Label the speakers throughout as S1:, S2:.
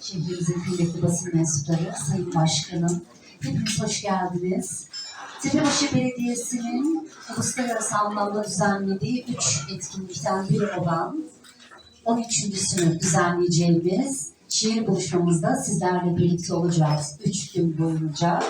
S1: Şehrimizin kıymetli basın mensupları, Sayın Başkanım, hepiniz hoş geldiniz. Tepebaşı Belediyesi'nin uluslararası anlamda düzenlediği üç etkinlikten biri olan 13.sünü düzenleyeceğimiz şiir buluşmamızda sizlerle birlikte olacağız. Üç gün boyunca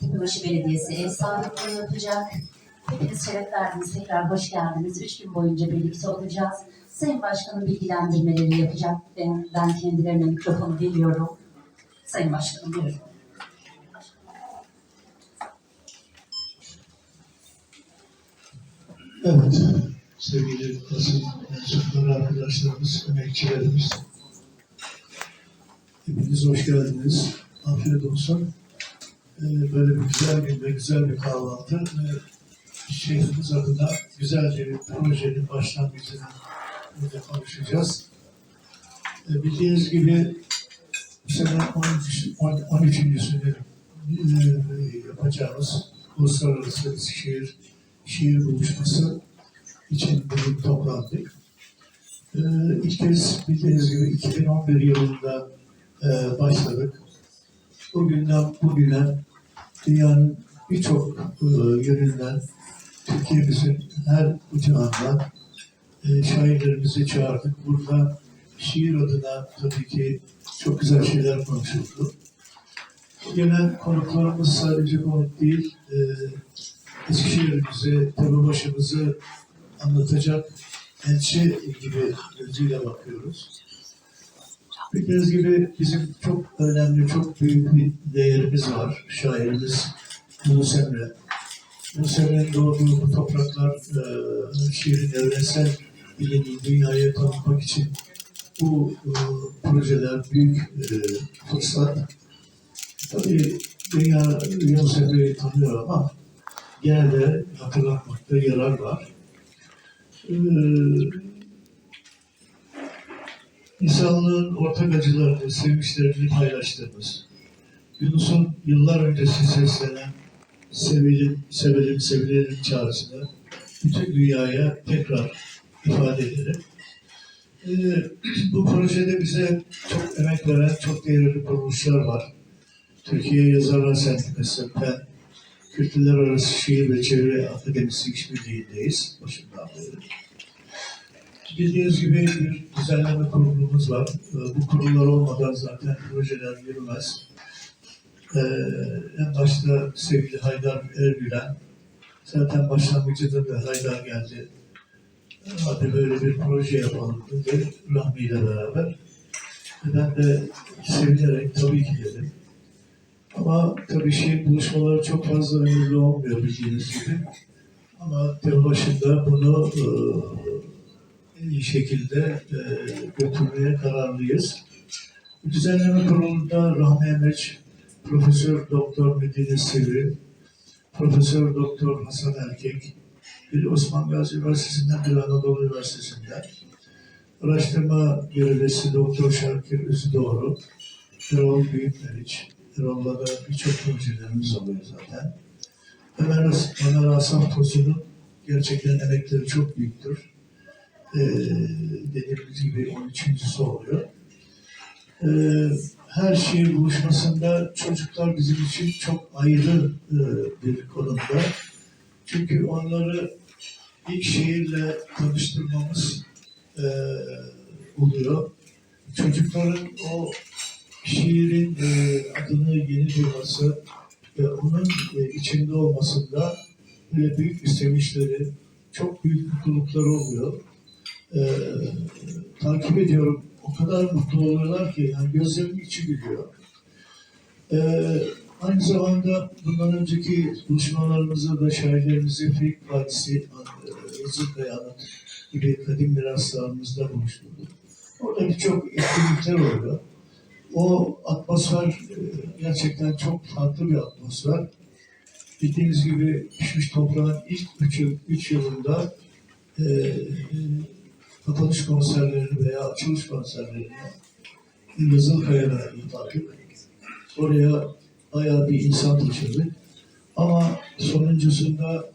S1: Tepebaşı Belediyesi ev sahipliği yapacak. Hepiniz şeref verdiniz. Tekrar hoş geldiniz. Üç gün boyunca birlikte olacağız. Sayın Başkanım bilgilendirmeleri yapacak. Ben, ben kendilerine mikrofonu veriyorum. Sayın Başkanım buyurun.
S2: Evet, sevgili basın mensupları, arkadaşlarımız, emekçilerimiz. Hepiniz hoş geldiniz. Afiyet olsun. Ee, böyle bir güzel bir ve güzel bir kahvaltı ve şehrimiz adına güzelce bir projenin başlangıcını burada konuşacağız. Ee, bildiğiniz gibi bu sene 13. 13.sünü e, yapacağımız Uluslararası Şiir şiir buluşması için bugün toplandık. Ee, ilk kez bildiğiniz gibi 2011 yılında e, başladık. Bugünden bugüne dünyanın birçok e, yönünden Türkiye'mizin her ucundan e, şairlerimizi çağırdık. Burada şiir adına tabii ki çok güzel şeyler konuşuldu. Gelen konuklarımız sadece konuk değil, e, Eskişehir'imizi, Tepebaşı'mızı anlatacak elçi gibi gözüyle bakıyoruz. Bildiğiniz gibi bizim çok önemli, çok büyük bir değerimiz var. Şairimiz Yunus Emre. Yunus Emre'nin doğduğu bu topraklar e, şiirin evrensel bilini dünyaya tanıtmak için bu e, projeler büyük e, fırsat. Tabii dünya Emre'yi tanıyor ama gene de hatırlatmakta yarar var. Ee, insanlığın ortak acılarını, sevinçlerini paylaştığımız, Yunus'un yıllar öncesi seslenen sevelim, sevelim, sevilelim çağrısını bütün dünyaya tekrar ifade edelim. Ee, bu projede bize çok emek veren, çok değerli kuruluşlar var. Türkiye Yazarlar Sendikası, PEN, Kültürler Arası Şiir ve Çevre Akademisi işbirliğindeyiz başından beri. Bildiğiniz gibi bir düzenleme kurulumuz var. Ee, Bu kurullar olmadan zaten projeler yürümez. Ee, en başta sevgili Haydar Ergülen, zaten başlangıcında da Haydar geldi. Hadi böyle bir proje yapalım dedi Rahmi ile beraber. Ben de sevinerek tabii ki dedim. Ama tabii şey buluşmaları çok fazla önemli olmuyor bildiğiniz gibi. Ama tabii başında bunu e, en iyi şekilde e, götürmeye kararlıyız. Düzenleme kurulunda Rahmi Emeç, Profesör Doktor Medine Sivri, Profesör Doktor Hasan Erkek, bir Osman Gazi Üniversitesi'nden bir Anadolu Üniversitesi'nden, araştırma görevlisi Doktor Şarkir Üzüdoğru, Erol Büyükmeriç, Erol'la da birçok projelerimiz oluyor zaten. Ömer, Ömer Asaf Tosun'un gerçekten emekleri çok büyüktür. Ee, dediğimiz gibi 13.sü oluyor. Ee, her şiir buluşmasında çocuklar bizim için çok ayrı e, bir konumda. Çünkü onları ilk şiirle tanıştırmamız e, oluyor. Çocukların o şiirin e, adını yeni duyması ve onun e, içinde olmasında böyle büyük bir sevinçleri, çok büyük mutlulukları oluyor. E, takip ediyorum. O kadar mutlu oluyorlar ki yani gözlerimin içi gülüyor. E, aynı zamanda bundan önceki buluşmalarımızda da şairlerimizi Frik Vadisi, Yazıkaya Anıt gibi kadim miraslarımızda buluşturduk. Orada birçok etkinlikler oluyor. O atmosfer e, gerçekten çok farklı bir atmosfer. Bildiğiniz gibi Pişmiş Toprağın ilk üç, üç yılında e, kapanış konserlerini veya açılış konserlerini Yazılkaya'da yapardık. Oraya bayağı bir insan taşıdık. Ama sonuncusunda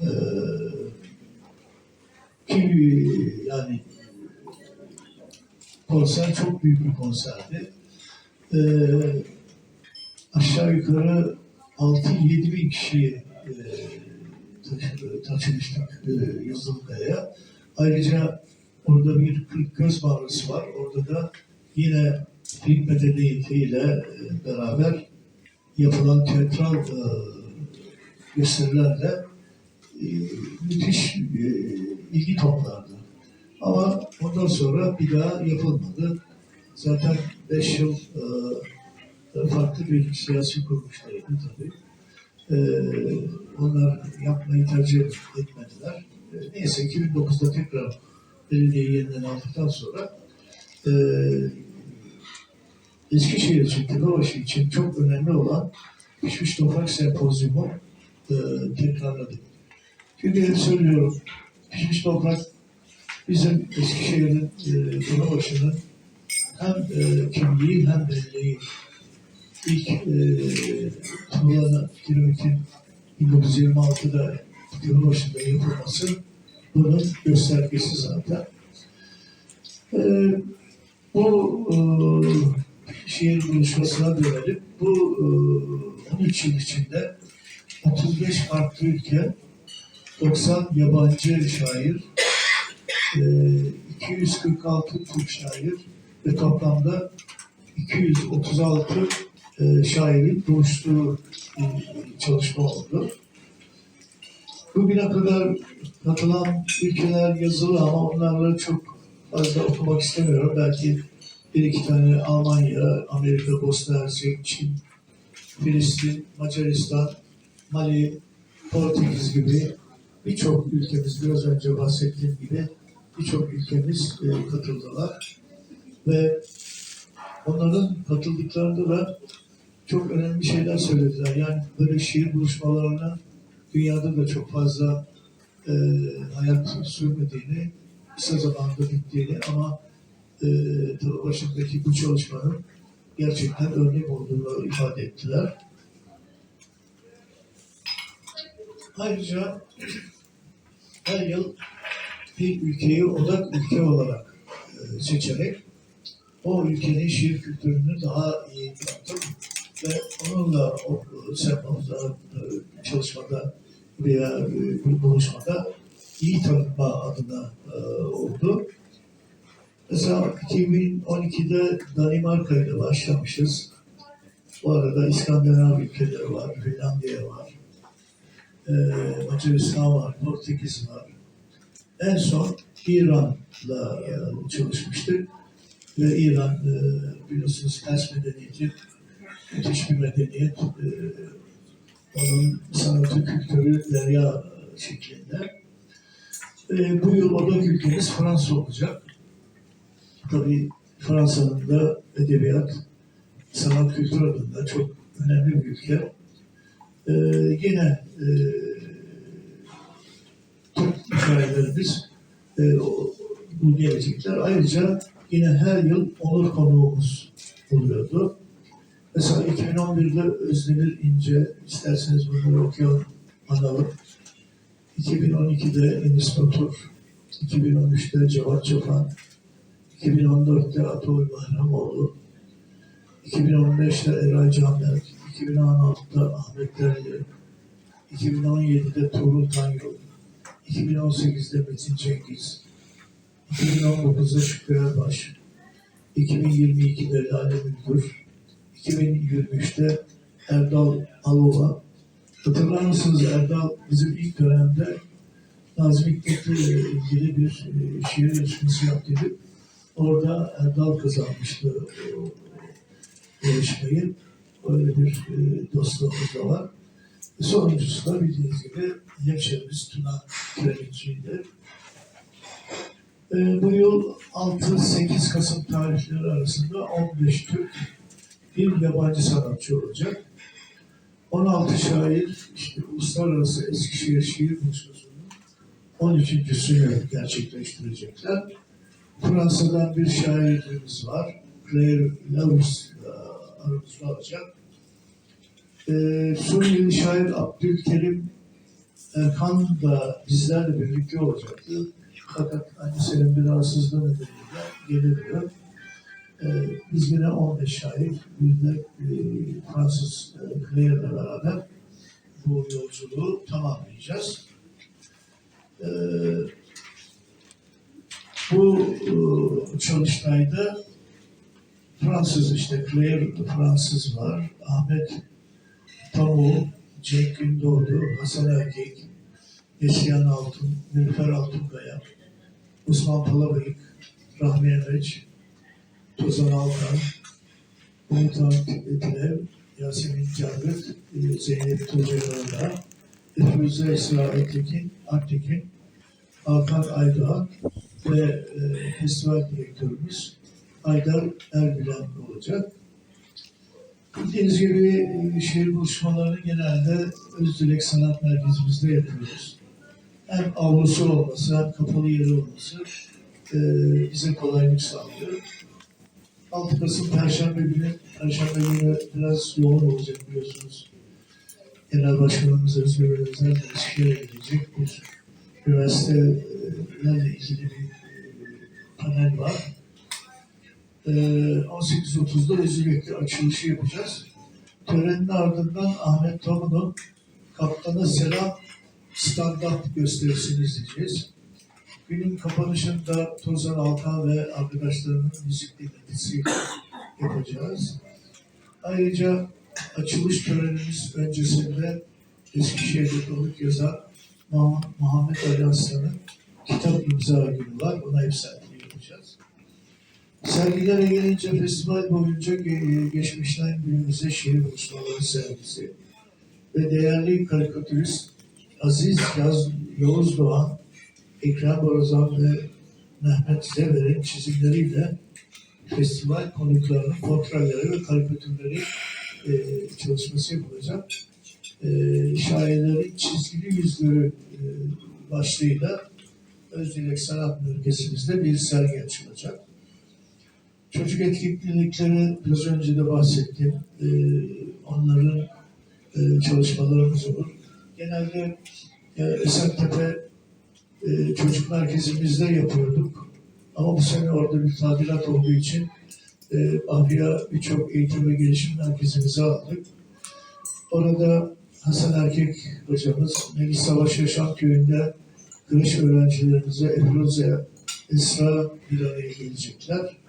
S2: e, yani konser çok büyük bir konserdi. Ee, aşağı yukarı 6-7 bin kişi e, taşı- taşımıştık e, Yazılıkaya. Ayrıca orada bir göz mağarası var. Orada da yine film medeniyetiyle e, beraber yapılan tiyatral e, gösterilerle e, müthiş e, ilgi toplardı. Ama ondan sonra bir daha yapılmadı. Zaten beş yıl e, farklı bir siyasi kuruluştaydı tabii. E, onlar yapmayı tercih etmediler. E, neyse 2009'da tekrar belediye yeniden aldıktan sonra e, Eskişehir için, Tepebaşı için çok önemli olan Pişmiş Toprak Sempozyumu e, tekrarladık. Hep söylüyorum, Pişmiş Toprak bizim Eskişehir'in, e, Tepebaşı'nın hem e, kimliği hem belleği. İlk e, Tuğla'nın kilometrin 1926'da Tepebaşı'nda yapılması bunun göstergesi zaten. E, bu e, şehir buluşmasına dönelim. Bu e, 13 yıl içinde 35 farklı ülke, 90 yabancı şair, e, 246 Türk şair ve toplamda 236 e, şairin buluştuğu e, çalışma oldu. Bugüne kadar katılan ülkeler yazılı ama onlarla çok fazla okumak istemiyorum. Belki bir iki tane Almanya, Amerika, Bosna Hersek, Çin, Filistin, Macaristan, Mali, Portekiz gibi birçok ülkemiz biraz önce bahsettiğim gibi birçok ülkemiz e, katıldılar ve onların katıldıklarında da çok önemli şeyler söylediler. Yani böyle şiir buluşmalarına dünyada da çok fazla e, hayat sürmediğini, kısa zamanda bittiğini ama e, başındaki bu çalışmanın gerçekten örnek olduğunu ifade ettiler. Ayrıca her yıl bir ülkeyi odak ülke olarak e, seçerek o ülkenin şiir kültürünü daha iyi tanıtıp ve onunla o sempozda, e, çalışmada veya e, bir buluşmada iyi tanıtma adına oldu. Mesela 2012'de Danimarka ile başlamışız. Bu arada İskandinav ülkeleri var, Finlandiya var, e, Macaristan var, Portekiz var. En son İran'la e, çalışmıştık. Ve İran e, biliyorsunuz Pers medeniyeti müthiş bir medeniyet. E, onun sanatı, kültürü derya şeklinde. E, bu yıl odak ülkemiz Fransa olacak. Tabii Fransa'nın da edebiyat, sanat kültür adında çok önemli bir ülke. E, yine e, şairlerimiz e, o- bu gelecekler. Ayrıca yine her yıl onur konuğumuz oluyordu. Mesela 2011'de Özdemir İnce, isterseniz bunları okuyalım, analım. 2012'de Enis Batur, 2013'te Cevat Çopan, 2014'te Atol Bahramoğlu, 2015'te Eray Canberk, 2016'da Ahmet Derli, 2017'de Tuğrul Tanyol, 2018'de Metin Cengiz, 2019'da Şükrü Erbaş, 2022'de Lale Müldür, 2023'te Erdal Alova. Hatırlar mısınız Erdal bizim ilk dönemde Nazım Hikmet'le ilgili bir e, şiir yarışması yaptıydık. Orada Erdal kazanmıştı yarışmayı. Öyle bir e, dostluğumuz da var. E, sonuncusu da bildiğiniz gibi hemşerimiz Tuna Kiremitçi'ydi. E, bu yıl 6-8 Kasım tarihleri arasında 15 Türk bir yabancı sanatçı olacak. 16 şair işte Uluslararası Eskişehir Şiir Buluşması'nın 13.sünü gerçekleştirecekler. Fransa'dan bir şairimiz var. Claire Lewis e, aramızda olacak. E, Suriyeli şair Abdülkerim Erkan da bizlerle birlikte olacaktı. Fakat annesinin bir rahatsızlığı nedeniyle gelemiyor. E, biz yine 15 şair, bir de e, Fransız e, Claire'le beraber bu yolculuğu tamamlayacağız. E, bu e, çalıştayda Fransız işte Claire Fransız var, Ahmet Tamu, Cenk Gündoğdu, Hasan Erkek, Neslihan Altun, Nilüfer Altunkaya, Osman Palabıyık, Rahmi Emeç, Tozan Alkan, Umut Aktilev, Yasemin Kârgıt, e, Zeynep Tuğcaylar'la, Efuze Esra Ertekin, Aktekin, Hakan Aydoğan ve e, festival direktörümüz Aydar Erbilen olacak. Bildiğiniz gibi e, şehir buluşmalarını genelde Özdilek Sanat Merkezimizde yapıyoruz. Hem avlusu olması hem kapalı yeri olması e, bize kolaylık sağlıyor. 6 Kasım Perşembe günü, Perşembe günü biraz yoğun olacak biliyorsunuz. Genel Başkanımız Özgür Özel de Eskişehir'e gidecek bir üniversitelerle ilgili bir e, panel var. Ee, 18.30'da Özürek'te açılışı yapacağız. Törenin ardından Ahmet Tamu'nun Kaptan'a Selam stand-up gösterisini izleyeceğiz. Günün kapanışında Tozan Alkan ve arkadaşlarının müzik dinletisi yapacağız. Ayrıca açılış törenimiz öncesinde Eskişehir'de konuk yazan Muhammed Ali Aslan'ın kitap imza günü var. Ona ev sahipliği yapacağız. Sergilere gelince festival boyunca ge- geçmişten günümüze şehir buluşmaları sergisi ve değerli karikatürist Aziz Yaz, Yavuz Doğan, Ekrem Borazan ve Mehmet Zever'in çizimleriyle festival konuklarının portreleri ve karikatürleri e, çalışması yapılacak. E, şairlerin çizgili yüzleri e, başlığıyla Özdilek Sanat Merkezimizde bir sergi açılacak. Çocuk etkinlikleri biraz önce de bahsettim. Ee, onların e, çalışmalarımız olur. Genelde e, Esentepe e, çocuk merkezimizde yapıyorduk. Ama bu sene orada bir tadilat olduğu için e, Bahriya birçok eğitim ve gelişim merkezimize aldık. Orada Hasan Erkek hocamız Melih Savaş Yaşam Köyü'nde kreş öğrencilerimize Efruze Esra bir araya gelecekler.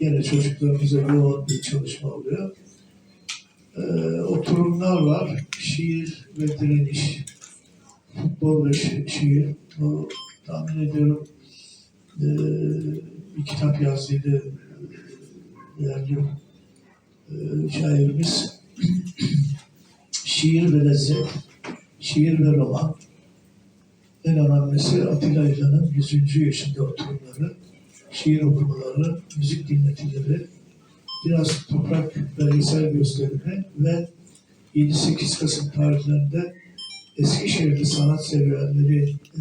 S2: Yine çocuklarımıza yoğun bir çalışma oluyor. Ee, oturumlar var. Şiir ve direniş. Futbol ve şi- şiir. Bu tahmin ediyorum ee, bir kitap yazdıydı e, değerli e, şairimiz. şiir ve lezzet, şiir ve roman. En önemlisi Atilla İlhan'ın 100. yaşında oturumları şiir okumaları, müzik dinletileri, biraz toprak belgesel gösterimi ve 7-8 Kasım tarihlerinde Eskişehir'de sanat severleri e,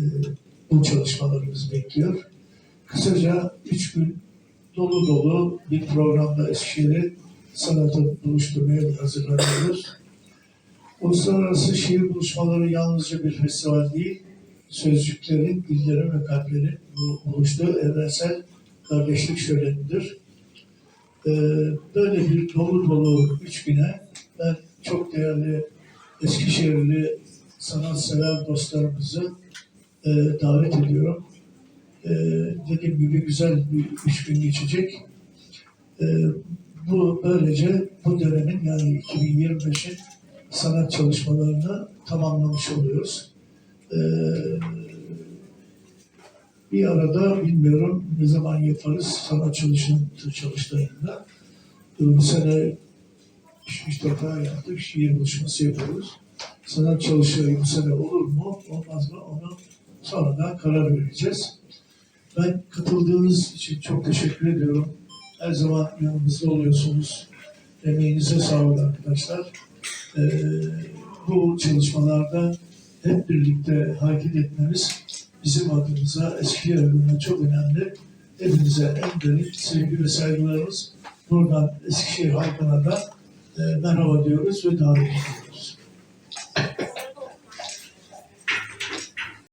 S2: bu çalışmalarımız bekliyor. Kısaca 3 gün dolu dolu bir programda Eskişehir'i sanata buluşturmaya hazırlanıyoruz. Uluslararası şiir buluşmaları yalnızca bir festival değil, sözcüklerin, dillerin ve kalplerin bu- buluştuğu evrensel kardeşlik şölenidir. Ee, böyle bir dolu dolu üç güne ben çok değerli Eskişehirli sanatsever dostlarımızı e, davet ediyorum. Ee, dediğim gibi güzel bir üç gün geçecek. Ee, bu böylece bu dönemin yani 2025'in sanat çalışmalarını tamamlamış oluyoruz. Ee, bir arada bilmiyorum ne zaman yaparız sanat çalışın çalıştayında. Bu sene üç defa yaptık, şiir buluşması yapıyoruz. Sanat çalıştayı bu sene olur mu, olmaz mı onu sonradan karar vereceğiz. Ben katıldığınız için çok teşekkür ediyorum. Her zaman yanımızda oluyorsunuz. Emeğinize sağlık arkadaşlar. Ee, bu çalışmalarda hep birlikte hareket etmemiz bizim adımıza, Eskişehir adına çok önemli. Hepinize en derin sevgi ve saygılarımız. Buradan Eskişehir halkına da e, merhaba diyoruz ve davet ediyoruz.